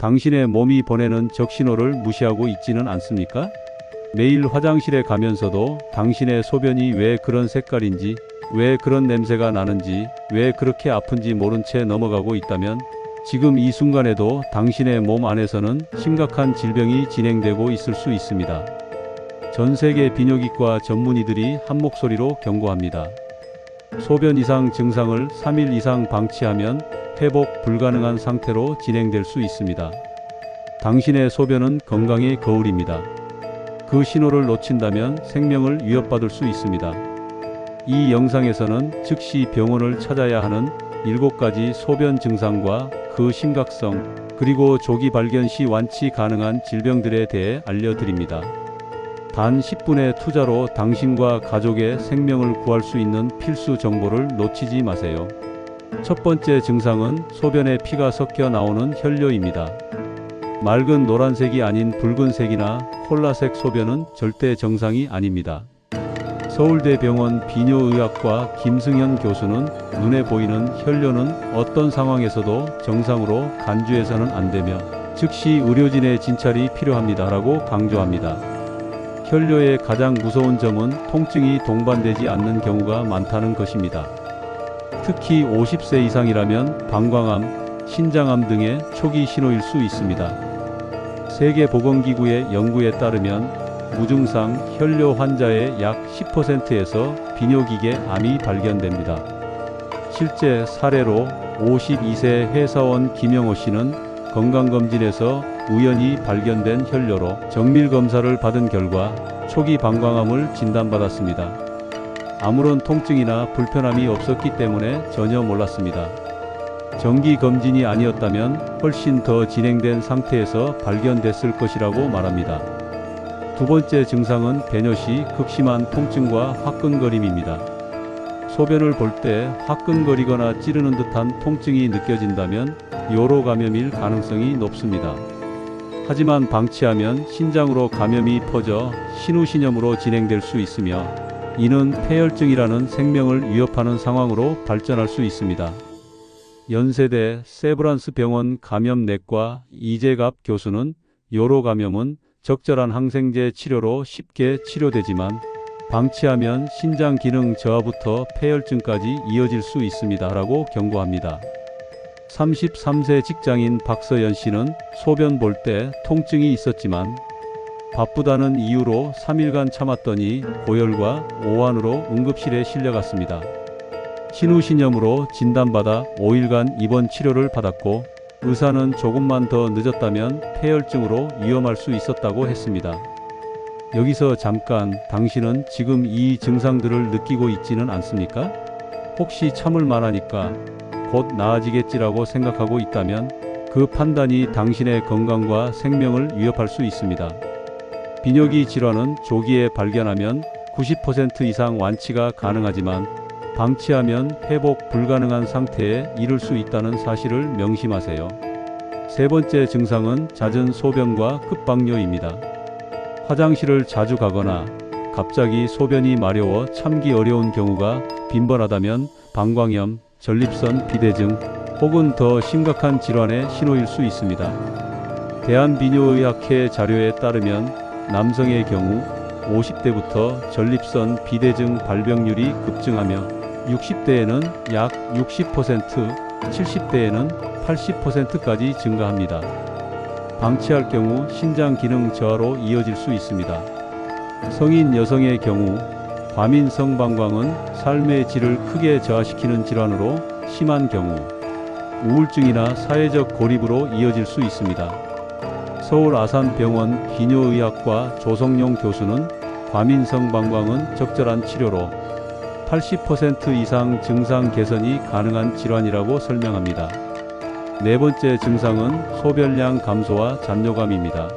당신의 몸이 보내는 적신호를 무시하고 있지는 않습니까? 매일 화장실에 가면서도 당신의 소변이 왜 그런 색깔인지, 왜 그런 냄새가 나는지, 왜 그렇게 아픈지 모른 채 넘어가고 있다면 지금 이 순간에도 당신의 몸 안에서는 심각한 질병이 진행되고 있을 수 있습니다. 전 세계 비뇨기과 전문의들이 한 목소리로 경고합니다. 소변 이상 증상을 3일 이상 방치하면 회복 불가능한 상태로 진행될 수 있습니다. 당신의 소변은 건강의 거울입니다. 그 신호를 놓친다면 생명을 위협받을 수 있습니다. 이 영상에서는 즉시 병원을 찾아야 하는 7가지 소변 증상과 그 심각성, 그리고 조기 발견 시 완치 가능한 질병들에 대해 알려드립니다. 단 10분의 투자로 당신과 가족의 생명을 구할 수 있는 필수 정보를 놓치지 마세요. 첫 번째 증상은 소변에 피가 섞여 나오는 혈뇨입니다. 맑은 노란색이 아닌 붉은색이나 콜라색 소변은 절대 정상이 아닙니다. 서울대병원 비뇨의학과 김승현 교수는 눈에 보이는 혈뇨는 어떤 상황에서도 정상으로 간주해서는 안 되며 즉시 의료진의 진찰이 필요합니다라고 강조합니다. 혈뇨의 가장 무서운 점은 통증이 동반되지 않는 경우가 많다는 것입니다. 특히 50세 이상이라면 방광암, 신장암 등의 초기 신호일 수 있습니다. 세계보건기구의 연구에 따르면 무증상 혈뇨 환자의 약 10%에서 비뇨기계 암이 발견됩니다. 실제 사례로 52세 회사원 김영호 씨는 건강검진에서 우연히 발견된 혈뇨로 정밀 검사를 받은 결과 초기 방광암을 진단받았습니다. 아무런 통증이나 불편함이 없었기 때문에 전혀 몰랐습니다. 정기 검진이 아니었다면 훨씬 더 진행된 상태에서 발견됐을 것이라고 말합니다. 두 번째 증상은 배뇨 시 극심한 통증과 화끈거림입니다. 소변을 볼 때 화끈거리거나 찌르는 듯한 통증이 느껴진다면 요로 감염일 가능성이 높습니다. 하지만 방치하면 신장으로 감염이 퍼져 신우신염으로 진행될 수 있으며 이는 폐혈증이라는 생명을 위협하는 상황으로 발전할 수 있습니다. 연세대 세브란스 병원 감염내과 이재갑 교수는 요로 감염은 적절한 항생제 치료로 쉽게 치료되지만 방치하면 신장 기능 저하부터 폐혈증까지 이어질 수 있습니다 라고 경고합니다. 33세 직장인 박서연 씨는 소변 볼 때 통증이 있었지만 바쁘다는 이유로 3일간 참았더니 고열과 오한으로 응급실에 실려갔습니다. 신우신염으로 진단받아 5일간 입원 치료를 받았고 의사는 조금만 더 늦었다면 폐혈증으로 위험할 수 있었다고 했습니다. 여기서 잠깐 당신은 지금 이 증상들을 느끼고 있지는 않습니까? 혹시 참을 만하니까 곧 나아지겠지라고 생각하고 있다면 그 판단이 당신의 건강과 생명을 위협할 수 있습니다. 비뇨기 질환은 조기에 발견하면 90% 이상 완치가 가능하지만 방치하면 회복 불가능한 상태에 이를 수 있다는 사실을 명심하세요. 세 번째 증상은 잦은 소변과 급박뇨입니다. 화장실을 자주 가거나 갑자기 소변이 마려워 참기 어려운 경우가 빈번하다면 방광염, 전립선 비대증 혹은 더 심각한 질환의 신호일 수 있습니다. 대한비뇨의학회 자료에 따르면 남성의 경우 50대부터 전립선 비대증 발병률이 급증하며 60대에는 약 60%, 70대에는 80%까지 증가합니다. 방치할 경우 신장 기능 저하로 이어질 수 있습니다. 성인 여성의 경우 과민성 방광은 삶의 질을 크게 저하시키는 질환으로 심한 경우 우울증이나 사회적 고립으로 이어질 수 있습니다. 서울 아산병원 비뇨의학과 조성용 교수는 과민성 방광은 적절한 치료로 80% 이상 증상 개선이 가능한 질환이라고 설명합니다. 네 번째 증상은 소변량 감소와 잔뇨감입니다.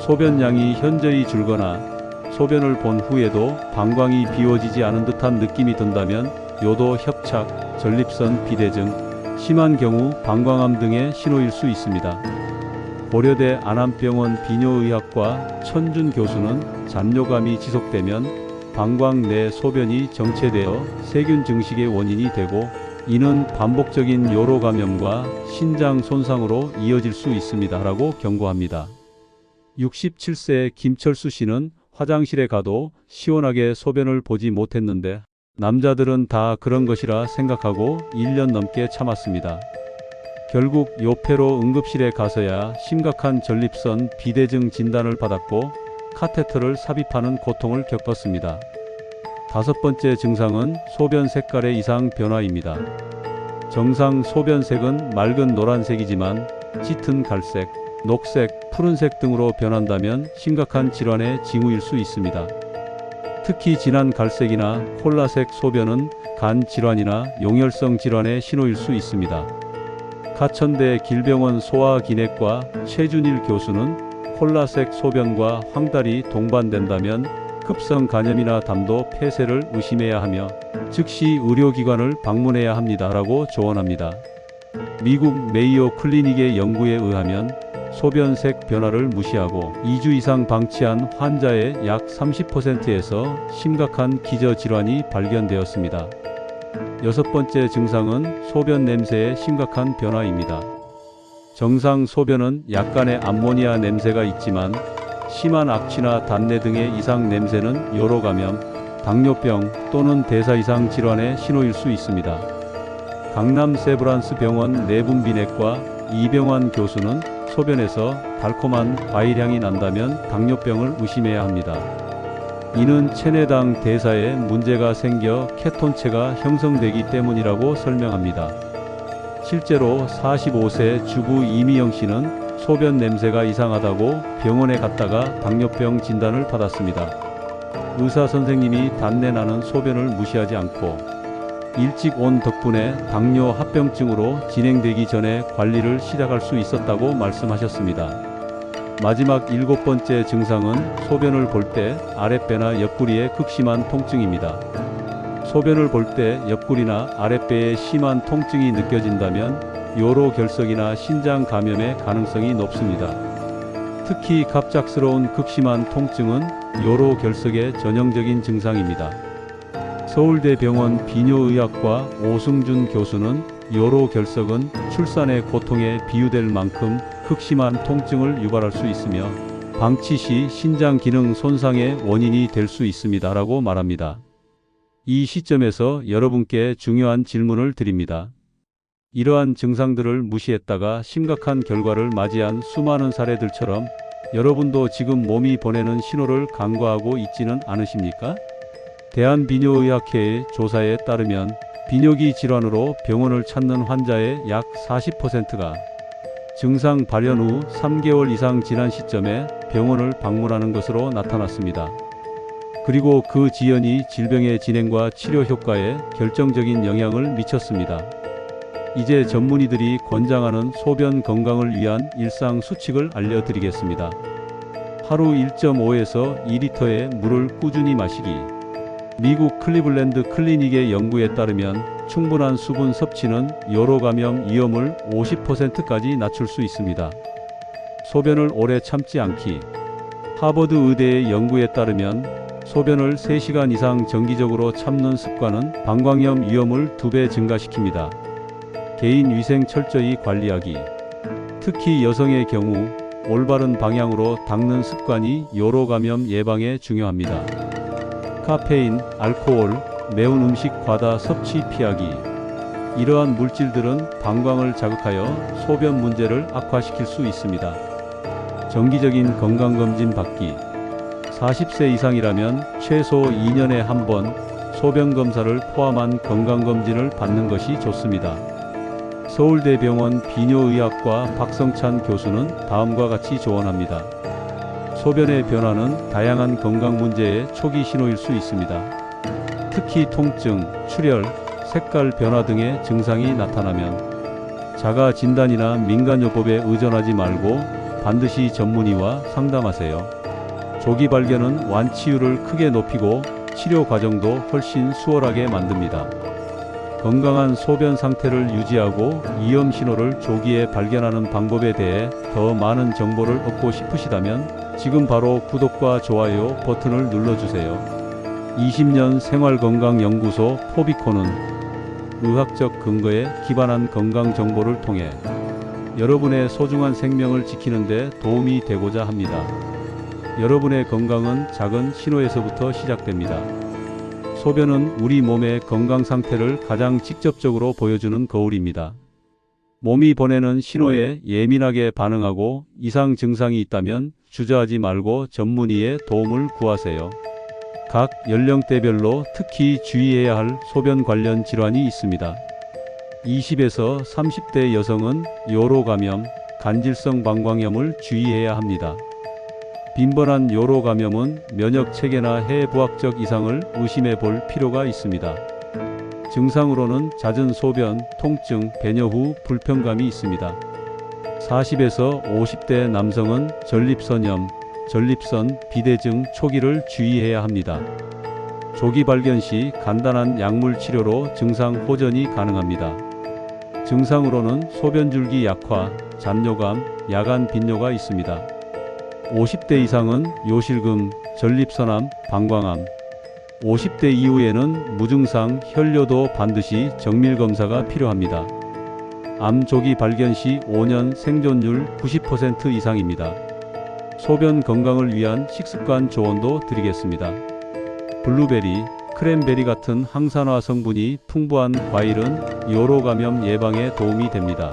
소변량이 현저히 줄거나 소변을 본 후에도 방광이 비워지지 않은 듯한 느낌이 든다면 요도 협착, 전립선 비대증, 심한 경우 방광암 등의 신호일 수 있습니다. 고려대 안암병원 비뇨의학과 천준 교수는 잔뇨감이 지속되면 방광 내 소변이 정체되어 세균 증식의 원인이 되고 이는 반복적인 요로 감염과 신장 손상으로 이어질 수 있습니다. 라고 경고합니다. 67세 김철수 씨는 화장실에 가도 시원하게 소변을 보지 못했는데 남자들은 다 그런 것이라 생각하고 1년 넘게 참았습니다. 결국 요폐로 응급실에 가서야 심각한 전립선 비대증 진단을 받았고 카테터를 삽입하는 고통을 겪었습니다. 다섯 번째 증상은 소변 색깔의 이상 변화입니다. 정상 소변색은 맑은 노란색이지만 짙은 갈색, 녹색, 푸른색 등으로 변한다면 심각한 질환의 징후일 수 있습니다. 특히 진한 갈색이나 콜라색 소변은 간 질환이나 용혈성 질환의 신호일 수 있습니다. 가천대 길병원 소아기내과 최준일 교수는 콜라색 소변과 황달이 동반된다면 급성 간염이나 담도 폐쇄를 의심해야 하며 즉시 의료기관을 방문해야 합니다라고 조언합니다. 미국 메이오 클리닉의 연구에 의하면 소변색 변화를 무시하고 2주 이상 방치한 환자의 약 30%에서 심각한 기저질환이 발견되었습니다. 여섯 번째 증상은 소변 냄새의 심각한 변화입니다. 정상 소변은 약간의 암모니아 냄새가 있지만 심한 악취나 단내 등의 이상 냄새는 요로 감염, 당뇨병 또는 대사 이상 질환의 신호일 수 있습니다. 강남 세브란스 병원 내분비내과 이병환 교수는 소변에서 달콤한 과일향이 난다면 당뇨병을 의심해야 합니다. 이는 체내당 대사에 문제가 생겨 케톤체가 형성되기 때문이라고 설명합니다. 실제로 45세 주부 이미영 씨는 소변 냄새가 이상하다고 병원에 갔다가 당뇨병 진단을 받았습니다. 의사 선생님이 단내 나는 소변을 무시하지 않고 일찍 온 덕분에 당뇨 합병증으로 진행되기 전에 관리를 시작할 수 있었다고 말씀하셨습니다. 마지막 일곱 번째 증상은 소변을 볼 때 아랫배나 옆구리에 극심한 통증입니다. 소변을 볼 때 옆구리나 아랫배에 심한 통증이 느껴진다면 요로 결석이나 신장 감염의 가능성이 높습니다. 특히 갑작스러운 극심한 통증은 요로 결석의 전형적인 증상입니다. 서울대병원 비뇨의학과 오승준 교수는 요로 결석은 출산의 고통에 비유될 만큼 극심한 통증을 유발할 수 있으며 방치 시 신장 기능 손상의 원인이 될 수 있습니다 라고 말합니다. 이 시점에서 여러분께 중요한 질문을 드립니다. 이러한 증상들을 무시했다가 심각한 결과를 맞이한 수많은 사례들처럼 여러분도 지금 몸이 보내는 신호를 간과하고 있지는 않으십니까? 대한비뇨의학회의 조사에 따르면 비뇨기 질환으로 병원을 찾는 환자의 약 40%가 증상 발현 후 3개월 이상 지난 시점에 병원을 방문하는 것으로 나타났습니다. 그리고 그 지연이 질병의 진행과 치료 효과에 결정적인 영향을 미쳤습니다. 이제 전문의들이 권장하는 소변 건강을 위한 일상 수칙을 알려드리겠습니다. 하루 1.5에서 2리터의 물을 꾸준히 마시기. 미국 클리블랜드 클리닉의 연구에 따르면 충분한 수분 섭취는 요로 감염 위험을 50%까지 낮출 수 있습니다. 소변을 오래 참지 않기. 하버드 의대의 연구에 따르면 소변을 3시간 이상 정기적으로 참는 습관은 방광염 위험을 2배 증가시킵니다. 개인 위생 철저히 관리하기. 특히 여성의 경우 올바른 방향으로 닦는 습관이 요로 감염 예방에 중요합니다. 카페인, 알코올, 매운 음식 과다 섭취 피하기. 이러한 물질들은 방광을 자극하여 소변 문제를 악화시킬 수 있습니다. 정기적인 건강검진 받기. 40세 이상이라면 최소 2년에 한 번 소변 검사를 포함한 건강검진을 받는 것이 좋습니다. 서울대병원 비뇨의학과 박성찬 교수는 다음과 같이 조언합니다. 소변의 변화는 다양한 건강 문제의 초기 신호일 수 있습니다. 특히 통증, 출혈, 색깔 변화 등의 증상이 나타나면 자가 진단이나 민간요법에 의존하지 말고 반드시 전문의와 상담하세요. 조기 발견은 완치율을 크게 높이고 치료 과정도 훨씬 수월하게 만듭니다. 건강한 소변 상태를 유지하고 위험 신호를 조기에 발견하는 방법에 대해 더 많은 정보를 얻고 싶으시다면 지금 바로 구독과 좋아요 버튼을 눌러주세요. 20년 생활건강연구소 포비코는 의학적 근거에 기반한 건강 정보를 통해 여러분의 소중한 생명을 지키는 데 도움이 되고자 합니다. 여러분의 건강은 작은 신호에서부터 시작됩니다. 소변은 우리 몸의 건강 상태를 가장 직접적으로 보여주는 거울입니다. 몸이 보내는 신호에 예민하게 반응하고 이상 증상이 있다면 주저하지 말고 전문의의 도움을 구하세요. 각 연령대별로 특히 주의해야 할 소변 관련 질환이 있습니다. 20에서 30대 여성은 요로 감염, 간질성 방광염을 주의해야 합니다. 빈번한 요로 감염은 면역 체계나 해부학적 이상을 의심해 볼 필요가 있습니다. 증상으로는 잦은 소변, 통증, 배뇨 후 불편감이 있습니다. 40에서 50대 남성은 전립선염, 전립선, 비대증 초기를 주의해야 합니다. 조기 발견 시 간단한 약물 치료로 증상 호전이 가능합니다. 증상으로는 소변줄기 약화, 잔뇨감, 야간 빈뇨가 있습니다. 50대 이상은 요실금, 전립선암, 방광암, 50대 이후에는 무증상 혈뇨도 반드시 정밀 검사가 필요합니다. 암 조기 발견 시 5년 생존율 90% 이상입니다. 소변 건강을 위한 식습관 조언도 드리겠습니다. 블루베리, 크랜베리 같은 항산화 성분이 풍부한 과일은 요로 감염 예방에 도움이 됩니다.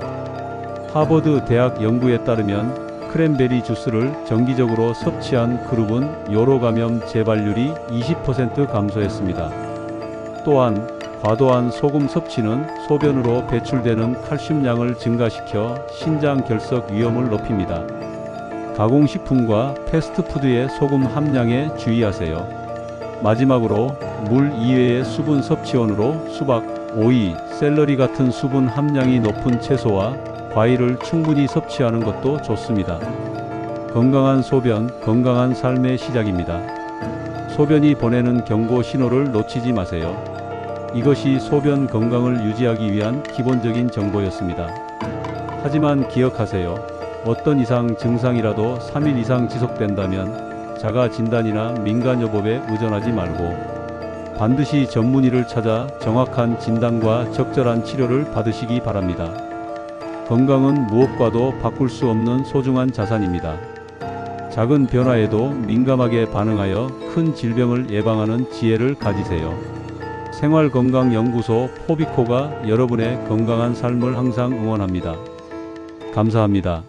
하버드 대학 연구에 따르면 크랜베리 주스를 정기적으로 섭취한 그룹은 요로 감염 재발률이 20% 감소했습니다. 또한 과도한 소금 섭취는 소변으로 배출되는 칼슘량을 증가시켜 신장 결석 위험을 높입니다. 가공식품과 패스트푸드의 소금 함량에 주의하세요. 마지막으로 물 이외의 수분 섭취원으로 수박, 오이, 샐러리 같은 수분 함량이 높은 채소와 과일을 충분히 섭취하는 것도 좋습니다. 건강한 소변, 건강한 삶의 시작입니다. 소변이 보내는 경고 신호를 놓치지 마세요. 이것이 소변 건강을 유지하기 위한 기본적인 정보였습니다. 하지만 기억하세요. 어떤 이상 증상이라도 3일 이상 지속된다면 자가 진단이나 민간요법에 의존하지 말고 반드시 전문의를 찾아 정확한 진단과 적절한 치료를 받으시기 바랍니다. 건강은 무엇과도 바꿀 수 없는 소중한 자산입니다. 작은 변화에도 민감하게 반응하여 큰 질병을 예방하는 지혜를 가지세요. 생활건강연구소 포비코가 여러분의 건강한 삶을 항상 응원합니다. 감사합니다.